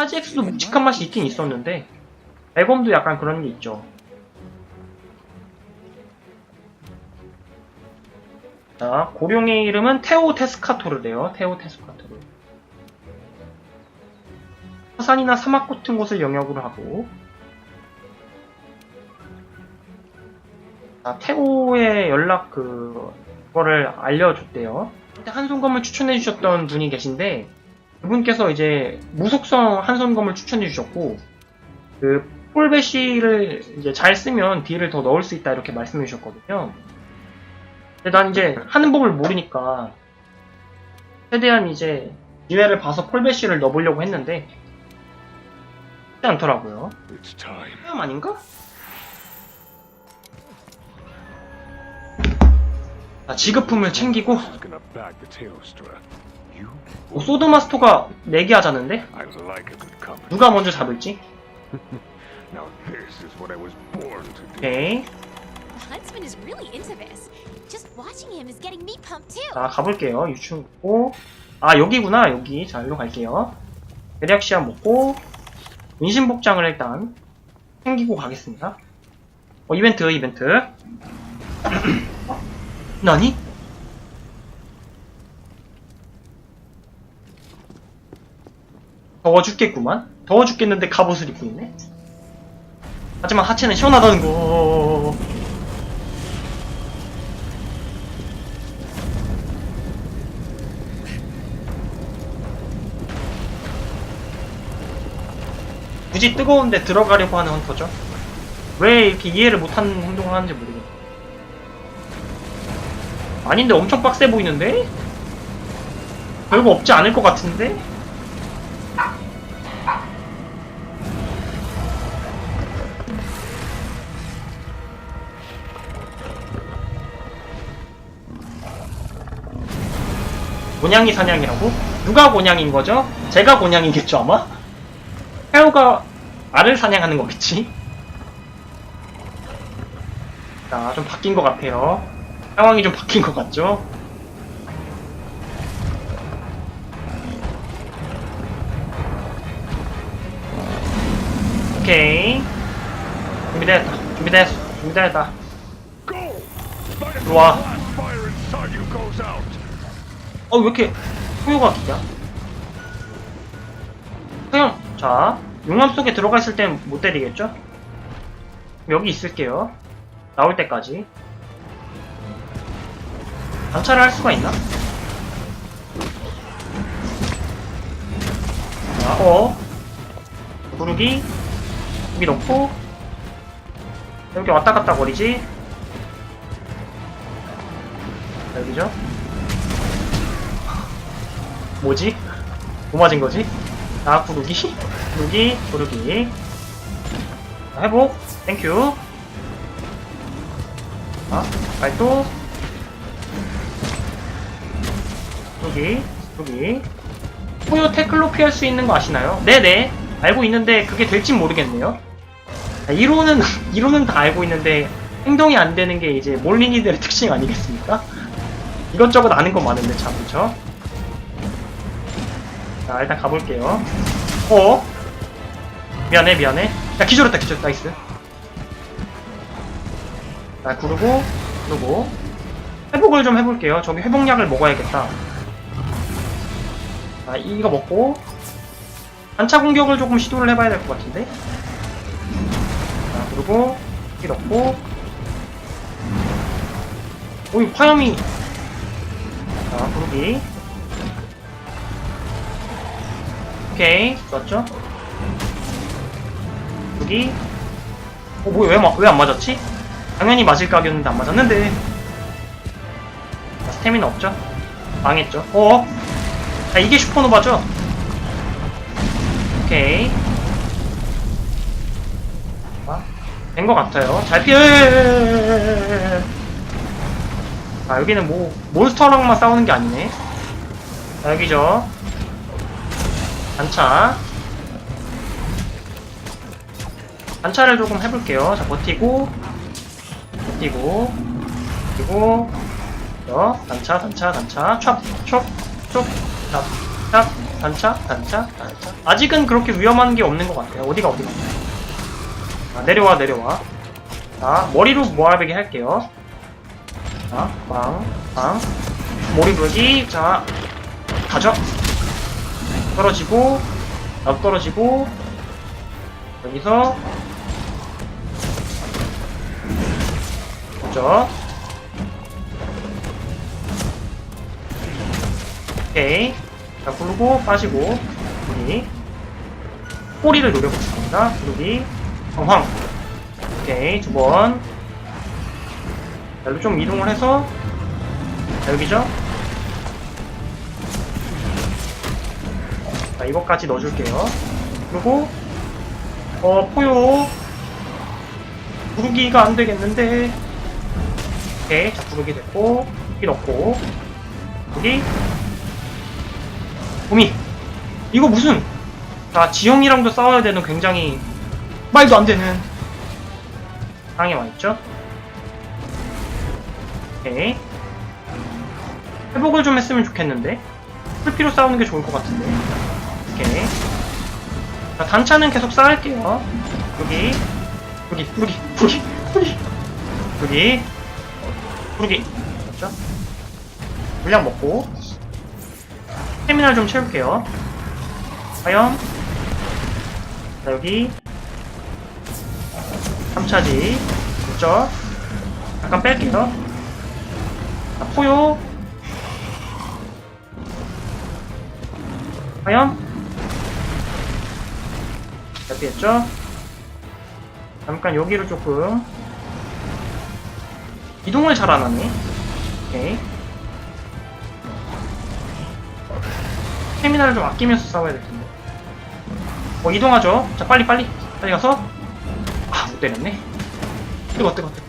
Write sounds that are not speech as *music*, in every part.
하지엑스도 묵직한 맛이 있긴 있었는데 에검도 약간 그런 게 있죠. 자, 고룡의 이름은 테오 테스카토르래요. 테오 테스카토르. 화산이나 사막 같은 곳을 영역으로 하고 자, 테오의 연락 그 그거를 알려줬대요. 한손검을 추천해 주셨던 분이 계신데 그분께서 이제 무속성 한손검을 추천해 주셨고 그 폴베시를 이제 잘 쓰면 딜을 더 넣을 수 있다 이렇게 말씀해 주셨거든요. 근데 난 이제 하는 법을 모르니까 최대한 이제 기회를 봐서 폴베시를 넣어보려고 했는데 쉽지 않더라고요. It's time. 음 아닌가? 아, 지급품을 챙기고 오, 소드마스터가 내기하자는데 I like a good company. 누가 먼저 잡을지. 오케이. 자 가볼게요 유충 먹고 아 여기구나 여기 자 일로 갈게요 대략 시야 먹고 인신복장을 일단 챙기고 가겠습니다 어 이벤트 이벤트 나니? 더워 죽겠구만 더워 죽겠는데 갑옷을 입고 있네 하지만 하체는 시원하다는 거 굳이 뜨거운데 들어가려고 하는 헌터죠. 왜 이렇게 이해를 못하는 행동을 하는지 모르겠네. 아닌데 엄청 빡세 보이는데? 별거 없지 않을 것 같은데? 곤양이 사냥이라고? 누가 곤양인 거죠? 제가 곤양이겠죠 아마? 해오가 알을 사냥하는 거겠지? 자, 좀 바뀐 것 같아요. 상황이 좀 바뀐 것 같죠? 오케이. 준비됐다. 준비됐어. 준비됐다. But 어, 왜 이렇게 소요가 기냐? 그냥, 자, 용암 속에 들어가 있을 땐 못 때리겠죠? 여기 있을게요. 나올 때까지. 관찰을 할 수가 있나? 자, 어. 구르기. 여기 넣고. 여기 왔다 갔다 거리지. 여기죠? 뭐지? 뭐 맞은 거지? 아, 구르기? 구르기, 구르기. 자, 회복. 땡큐. 자, 발도. 구르기, 구르기. 포요 태클로 피할 수 있는 거 아시나요? 네네. 알고 있는데 그게 될진 모르겠네요. 자, 이론은, *laughs* 이론은 다 알고 있는데 행동이 안 되는 게 이제 몰린이들의 *laughs* 특징 아니겠습니까? 이것저것 아는 건 많은데 참, 그쵸? 자 일단 가볼게요. 어? 미안해 미안해. 야 기절했다 기절. 나이스. 자 구르고 구르고. 회복을 좀 해볼게요. 저기 회복약을 먹어야겠다. 자 이거 먹고. 단차 공격을 조금 시도를 해봐야 될 것 같은데. 자 그리고 여기 넣고. 오이 화염이. 자 구르기 오케이. 좋았죠? 여기. 어 뭐야 왜왜 안 맞았지? 당연히 맞을 각이었는데 안 맞았는데. 자, 스태미나 없죠? 망했죠. 어? 자 이게 슈퍼노바죠? 오케이. 된 것 같아요. 잘 피해! 아 여기는 뭐 몬스터랑만 싸우는 게 아니네. 자 여기죠 단차 단차를 조금 해볼게요 자 버티고 버티고 그리고 저 단차 단차 단차 촥 촉, 촉, 찹, 찹, 단차, 단차, 단차. 아직은 그렇게 위험한 게 없는 것 같아요. 어디가 어디가. 자, 내려와, 내려와. 자, 머리로 모아배기 할게요. 자, 빵, 빵. 머리 부르기. 자, 가죠. 떨어지고, 나도 떨어지고, 여기서, 그죠? 오케이. 자, 부르고, 빠지고, 여기. 꼬리를 노려보겠습니다. 여기. 황황. 오케이, 두 번. 자, 여기로 좀 이동을 해서, 자, 여기죠? 자, 이것까지 넣어줄게요. 그리고, 어, 포요. 부르기가 안 되겠는데. 오케이, 자, 부르기 됐고, 여기 넣고, 여기, 봄이 이거 무슨? 자 지형이랑도 싸워야 되는 굉장히 말도 안 되는 상황에 와있죠? 오케이. 회복을 좀 했으면 좋겠는데. 풀피로 싸우는 게 좋을 것 같은데 오케이. 자 단차는 계속 쌓을게요. 여기. 여기 여기 여기 여기. 여기. 여기. 그렇죠? 물량 먹고. 스태미나를 좀 채울게요. 과연? 자 여기. 3차지. 됐죠? 잠깐 뺄게요. 자, 포요 과연 잘 피했죠? 잠깐 여기를 조금 이동을 잘 안하네. 오케이. 스태미나를 좀 아끼면서 싸워야 될 텐데. 어, 이동하죠. 자, 빨리, 빨리. 빨리 가서. 아, 못 때렸네. 뜨거, 뜨거, 뜨거.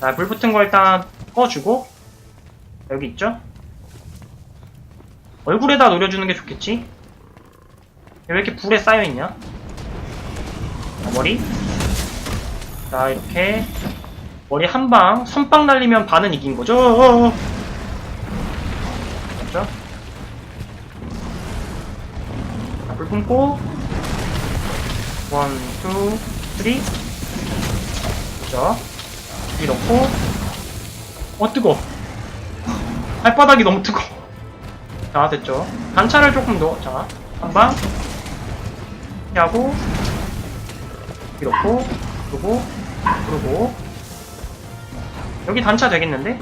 자, 불 붙은 거 일단 꺼주고. 여기 있죠? 얼굴에다 노려주는 게 좋겠지? 왜 이렇게 불에 쌓여있냐? 자, 머리. 자, 이렇게. 머리 한 방, 선빵 날리면 반은 이긴 거죠? 맞죠? 자, 불 뿜고 원, 투, 쓰리 그죠? 여기 넣고 어 뜨거 발바닥이 너무 뜨거 자 됐죠 단차를 조금 넣어 자 한방 피하고 넣고 그리고 그리고 여기 단차 되겠는데?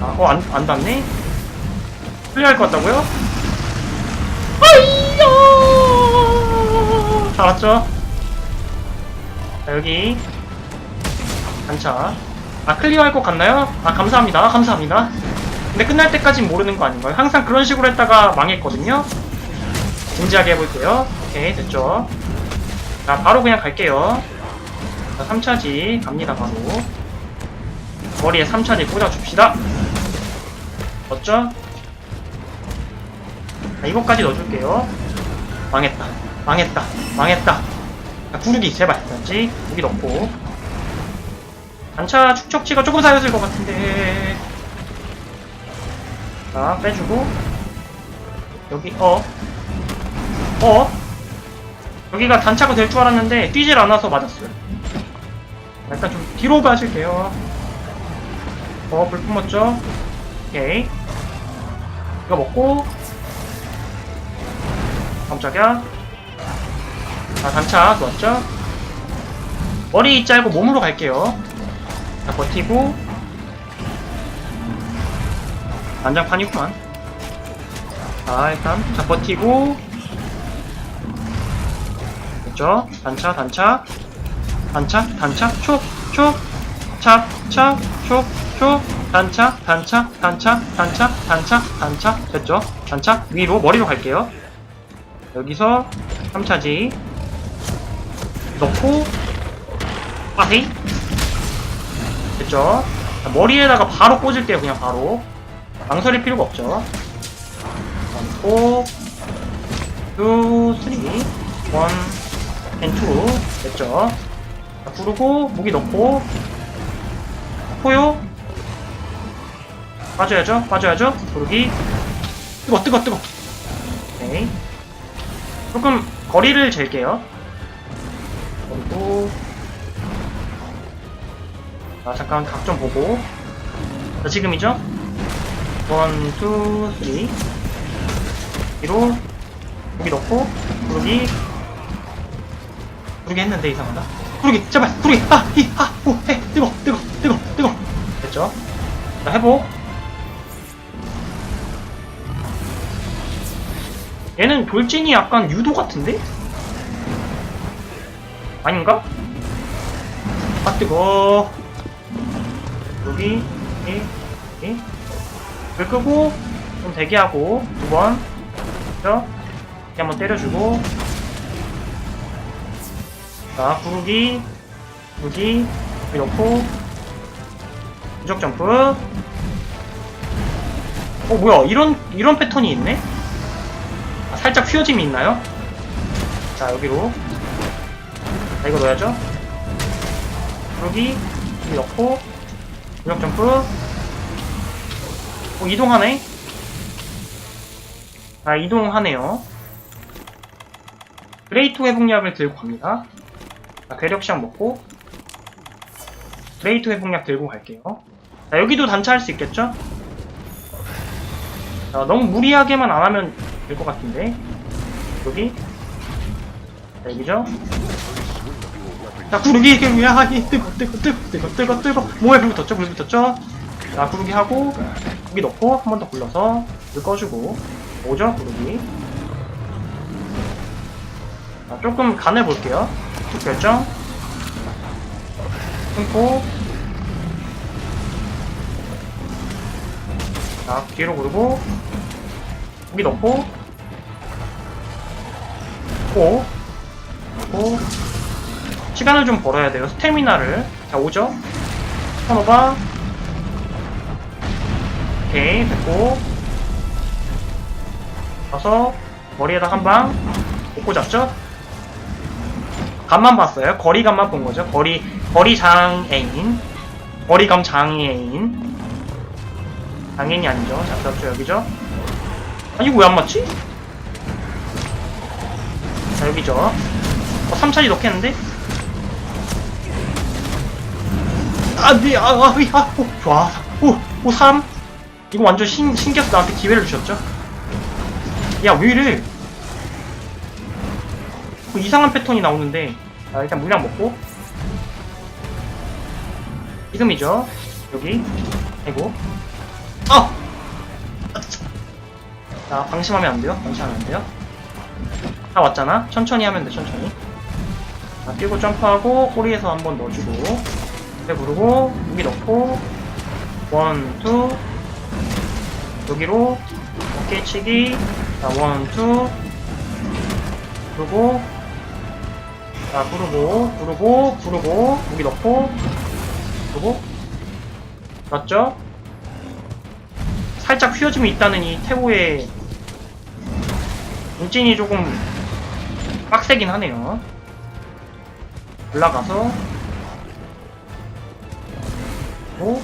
아, 어, 안, 안 닿네? 클리어할 것 같다고요? 아이야! 잘 왔죠? 자, 여기. 단차. 아, 클리어할 것 같나요? 아, 감사합니다. 감사합니다. 근데 끝날 때까진 모르는 거 아닌가요? 항상 그런 식으로 했다가 망했거든요? 진지하게 해볼게요. 오케이, 됐죠? 자, 바로 그냥 갈게요. 자, 3차지 갑니다, 바로. 머리에 3차지 꽂아줍시다. 넣었죠? 자, 이거까지 넣어줄게요. 망했다. 망했다. 망했다. 자, 구르기, 제발. 그렇지. 여기 넣고. 단차 축적치가 조금 쌓였을 것 같은데. 자, 빼주고. 여기, 어. 어? 여기가 단차가 될 줄 알았는데, 뛰질 않아서 맞았어요. 약간 좀 뒤로 가실게요. 어, 불 뿜었죠? 오케이. 이거 먹고, 깜짝이야. 자, 단차 좋았죠? 머리 짧고 몸으로 갈게요. 자, 버티고. 난장판이구만. 자, 일단, 자, 버티고. 됐죠? 단차, 단차. 단차, 단차, 촉, 촉. 찹, 찹, 촉, 촉. 단차, 단차, 단차, 단차, 단차, 단차. 됐죠? 단차. 위로, 머리로 갈게요. 여기서 3차지 넣고 빠세이 됐죠? 자, 머리에다가 바로 꽂을게요 그냥 바로 망설일 필요가 없죠. 넣고 2, 3, 1, and 2 됐죠? 자, 부르고 무기 넣고. 포요 빠져야죠? 빠져야죠? 부르기. 뜨거 뜨거 뜨거. 오케이. 조금 거리를 잴게요. 그리고. 자 잠깐 각 좀 보고. 자 지금이죠 원, 투, 쓰리. 뒤로 여기 넣고 부르기. 부르기 했는데 이상하다. 부르기 제발 부르기. 아 이 아 오 해 뜨거 뜨거 뜨거 뜨거. 됐죠? 자 회복 얘는 돌진이 약간 유도 같은데? 아닌가? 아 뜨거. 여기 여기 여기 불 끄고 좀 대기하고 두 번. 그죠? 이렇게 한번 때려주고. 자 구르기 구르기 넣고. 무적 점프. 어 뭐야? 이런 이런 패턴이 있네? 아, 살짝 휘어짐이 있나요? 자 여기로. 자 이거 넣어야죠. 구르기 넣고. 무적 점프 어 이동하네? 자 이동하네요. 그레이트 회복약을 들고 갑니다. 자 괴력시약 먹고 그레이트 회복약 들고 갈게요. 자 여기도 단차할 수 있겠죠? 자 너무 무리하게만 안 하면 될 것 같은데. 여기. 자 여기죠? 자 구르기 아 이, 뜨거 뜨거 뜨거 뜨거 뜨거 뜨거. 뭐에 불 붙었죠? 불 붙었죠 자 구르기 하고 여기 넣고 한 번 더 굴러서 불 꺼주고. 오죠 구르기? 자 조금 간을 볼게요. 툭 결정 끊고. 자 뒤로 구르고. 여기 넣고. 고 넣고 시간을 좀 벌어야 돼요. 스태미나를. 자 오죠? 턴오바 오케이 됐고. 가서 머리에다 한방 꽂고 잡죠? 감만 봤어요. 거리감만 본 거죠. 거리 거리 장애인. 거리감 장애인. 장애인이 아니죠. 자 잡죠 여기죠? 아 이거 왜안 맞지? 자 여기죠. 어 3차리 넣겠는데? 아아 아, 오, 좋아. 오오 3 이거 완전 신, 신기해서 나한테 기회를 주셨죠? 야, 왜 이래? 뭐 이상한 패턴이 나오는데. 자, 일단 물량 먹고. 지금이죠. 여기. 아이고. 아! 아, 참. 자, 방심하면 안 돼요. 방심하면 안 돼요. 다 왔잖아. 천천히 하면 돼, 천천히. 자, 뛰고 점프하고, 꼬리에서 한번 넣어주고. 네, 부르고, 여기 넣고. 원, 투. 여기로 어깨 치기. 자 원투. 부르고. 자 부르고 부르고 부르고. 여기 넣고. 부르고. 맞죠? 살짝 휘어짐이 있다는 이 태호의 인진이 조금 빡세긴 하네요. 올라가서. 오.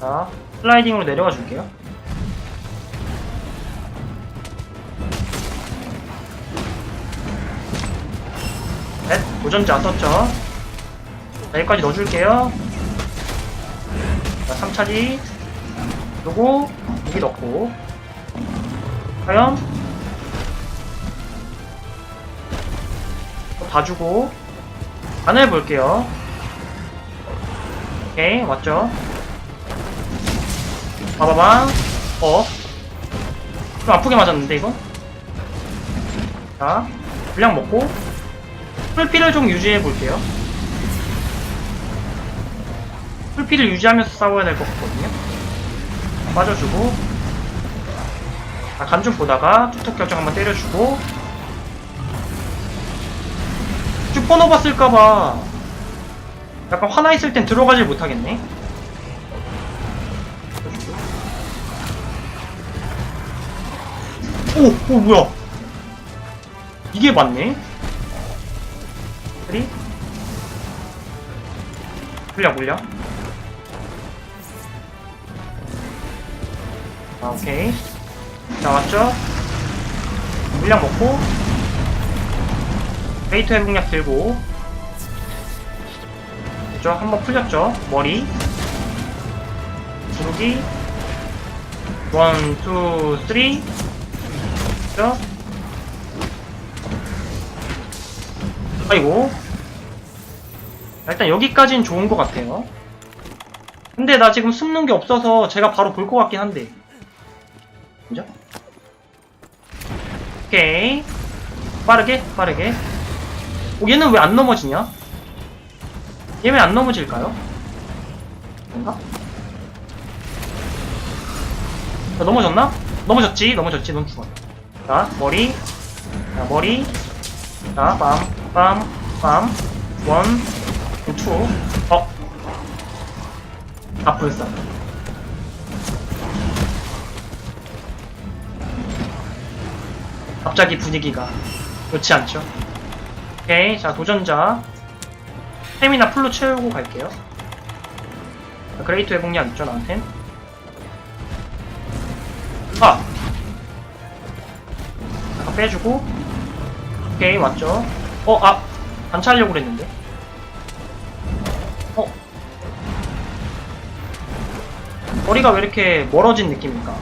자, 슬라이딩으로 내려가 줄게요. 넷, 도전자 떴죠? 자, 여기까지 넣어줄게요. 자, 3차지. 그리고, 여기 넣고. 과연? 또 봐주고. 간을 볼게요. 오케이, 왔죠? 봐봐봐. 어. 좀 아프게 맞았는데, 이거? 자, 분량 먹고, 풀피를 좀 유지해 볼게요. 풀피를 유지하면서 싸워야 될 것 같거든요. 빠져주고, 자, 간좀 보다가, 투턱 결정 한번 때려주고, 슈퍼노바 쓸까봐, 약간 화나 있을 땐 들어가질 못하겠네. 오, 오, 뭐야. 이게 맞네? 그리? 물량, 물량. 아, 오케이. 자, 왔죠? 물량 먹고, 베이트 회복약 들고, 그죠? 한번 풀렸죠? 머리. 구르기. 원, 투, 쓰리. 그죠? 아이고. 일단 여기까지는 좋은 것 같아요. 근데 나 지금 숨는 게 없어서 제가 바로 볼 것 같긴 한데. 그죠? 오케이. 빠르게, 빠르게. 어, 얘는 왜 안 넘어지냐? 얘 왜 안 넘어질까요? 뭔가? 자, 넘어졌나? 넘어졌지, 넘어졌지, 넌 죽었다. 자, 머리. 자, 머리. 자, 빰, 빰, 빰. 원, 투. 어. 아, 불사. 갑자기 분위기가 좋지 않죠? 오케이, 자, 도전자. 스태미나 풀로 채우고 갈게요. 자, 그레이트 회복량 있죠, 나한텐? 빼주고. 오케이, 맞죠? 어, 아! 단차하려고 그랬는데. 어? 거리가 왜 이렇게 멀어진 느낌입니까?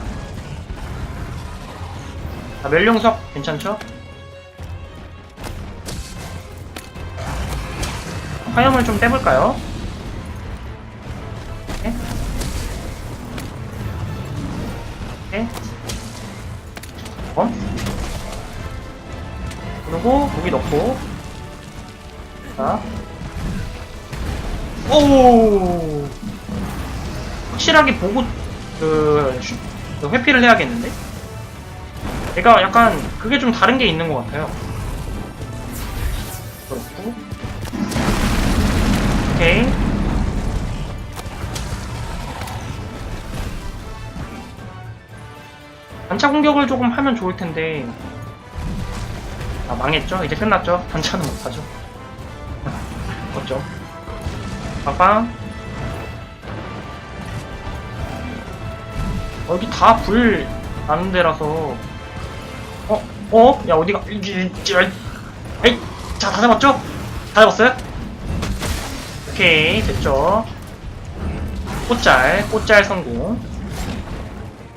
자, 멸룡석 괜찮죠? 화염을 좀 떼볼까요? 넣고. 자. 오! 확실하게 보고 그, 슈- 그 회피를 해야겠는데? 얘가 약간 그게 좀 다른 게 있는 것 같아요. 그렇고. 오케이. 단차 공격을 조금 하면 좋을 텐데 아 망했죠? 이제 끝났죠? 단차는 못하죠. *laughs* 어쩌? 빵빵 어, 여기 다 불 나는 데라서 어? 어? 야 어디가 에이 자다 잡았죠? 다 잡았어요? 오케이 됐죠 꽃잘 꽃잘 성공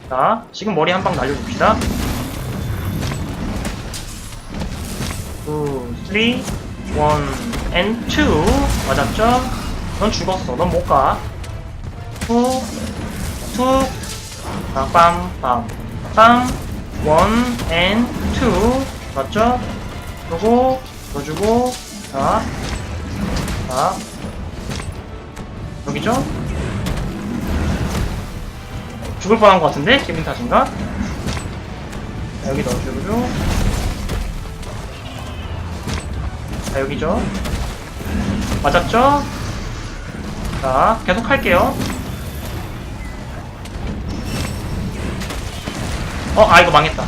자 지금 머리 한 방 날려줍시다 2, 3, 1, and 2 맞았죠? 넌 죽었어 넌 못가 2, 2 자, 빰, 빰, 빰, 1 and 2 맞죠? 그리고 넣어주고 자, 자 여기죠? 죽을 뻔한 것 같은데? 기분 탓인가? 자, 여기 넣어주고 자 여기죠? 맞았죠? 자 계속 할게요 어, 아, 이거 망했다.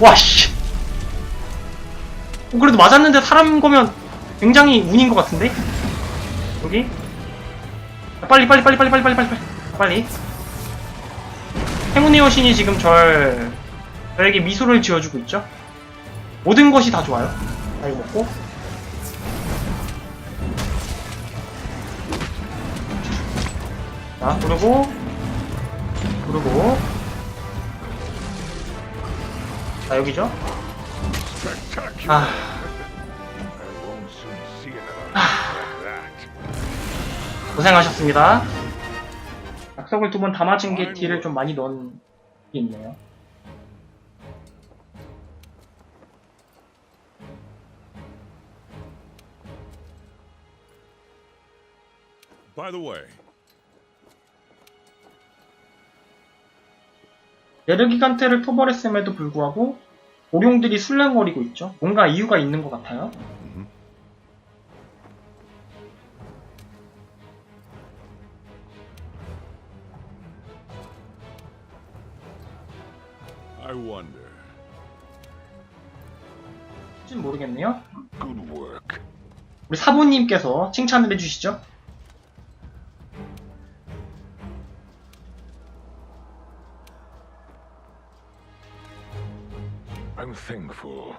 와, 씨. 어, 그래도 맞았는데 사람 거면 굉장히 운인 것 같은데? 여기? 빨리, 빨리, 빨리, 빨리, 빨리, 빨리, 빨리. 빨리. 행운의 여신이 지금 절, 저에게 미소를 지어주고 있죠? 모든 것이 다 좋아요. 자, 이거 먹고. 자, 그리고, 그리고 자 여기죠. 아 that. 고생하셨습니다 약석을 두번다 맞은 게 딜을 좀 많이 넣은 게 있네요 By the way, 내르기간테를 토벌했음에도 불구하고 오룡들이 술랭거리고 있죠. 뭔가 이유가 있는 것 같아요. I wonder. 혹진 모르겠네요. Good work. 우리 사부님께서 칭찬을 해주시죠 for.